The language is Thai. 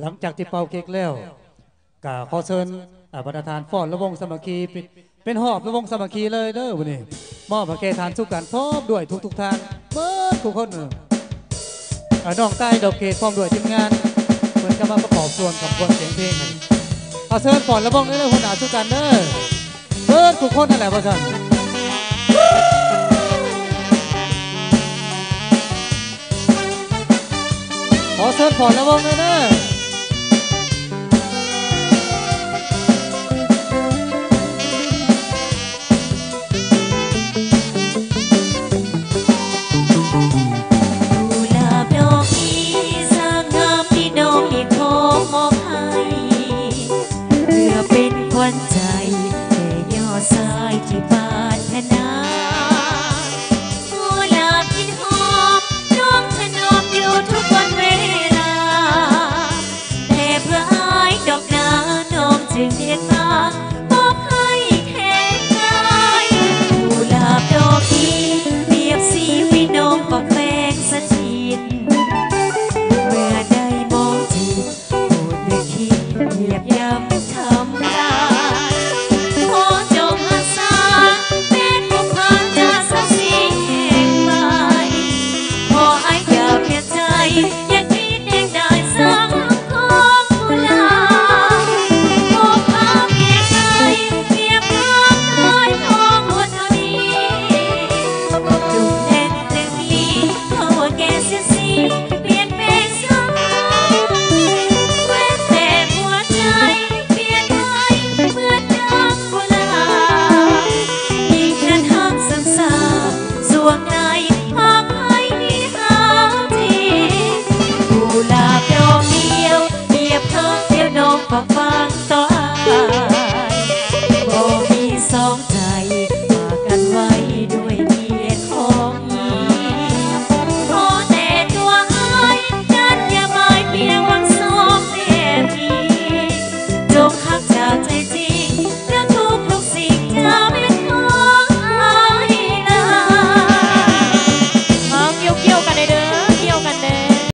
หลังจากที่เป่าเค้กแล้วก็ขอเชิญอ่าประธานฟ้อนระวงสมัคคีเป็นหอบระวงสมัคคีเลยเด้อวันนี้มอบพระเกทานสุขกันพร้อมด้วยทุกๆทานเบิดทุกคนเอออ่าน้องใต้ดอกเกตพร้อมด้วยทีมงานเหมือนกับมาประกอบส่วนกับคนเสียงเพลงกันเอาเชิญฟ้อนระวงเด้อคนหนาสุขกันเด้อเบิดทุกคนนั่นแหละพ่อสันขอเชิญผ่อนระวงเลยนะ ใจแต่ยอสายที่ปาดนา Thank you.